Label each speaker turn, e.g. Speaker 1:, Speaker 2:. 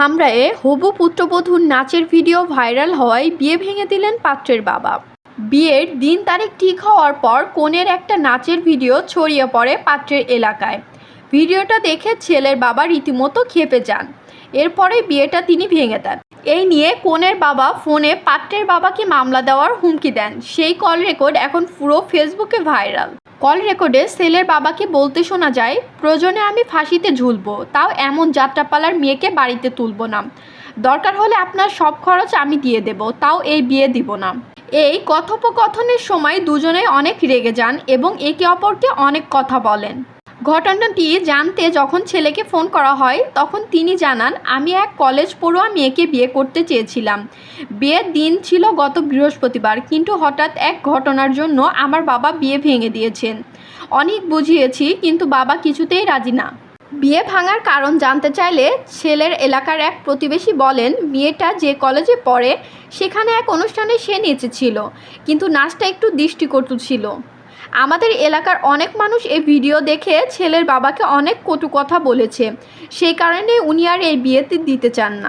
Speaker 1: ধামরায়ে হবু পুত্রবধূর নাচের video viral হওয়ায় বিয়ে ভেঙে দিলেন পাত্রের বাবা। বিয়ের দিন তারিখ ঠিক হওয়ার পর কনের একটা নাচের ভিডিও ছড়িয়ে পড়ে পাত্রের এলাকায়। ভিডিওটা দেখে ছেলের বাবা রীতিমতো খেপে যান। এরপরে বিয়েটা তিনি ভেঙে দেন। এই নিয়ে কনের বাবা ফোনে পাত্রের বাবাকে মামলা দেওয়ার হুমকি দেন। সেই কল রেকর্ড এখন পুরো ফেসবুকে ভাইরাল। কল রেকর্ডে সেলের বাবাকে বলতে শোনা যায়, প্রয়োজনে আমি ফাঁসিতে ঝুলব, তাও এমন যাত্রাপালার মেয়েকে বাড়িতে তুলব না। দরকার হলে আপনার সব খরচ আমি দিয়ে দেব, তাও এই বিয়ে দিব না। এই কথোপকথনের সময় দুজনেই অনেক রেগে যান এবং একে অপরকে অনেক কথা বলেন। ঘটনাটি জানতে যখন ছেলেকে ফোন করা হয়, তখন তিনি জানান, আমি এক কলেজ পড়ুয়া মেয়েকে বিয়ে করতে চেয়েছিলাম। বিয়ের দিন ছিল গত বৃহস্পতিবার, কিন্তু হঠাৎ এক ঘটনার জন্য আমার বাবা বিয়ে ভেঙে দিয়েছেন। অনেক বুঝিয়েছি, কিন্তু বাবা কিছুতেই রাজি না। বিয়ে ভাঙার কারণ জানতে চাইলে ছেলের এলাকার এক প্রতিবেশী বলেন, মেয়েটা যে কলেজে পড়ে, সেখানে এক অনুষ্ঠানে সে নেচেছিল, কিন্তু নাচটা একটু দৃষ্টিকটু ছিল। আমাদের এলাকার অনেক মানুষ এই ভিডিও দেখে ছেলের বাবাকে অনেক কটু কথা বলেছে। সেই কারণে উনি আর এই বিয়েতে দিতে চান না।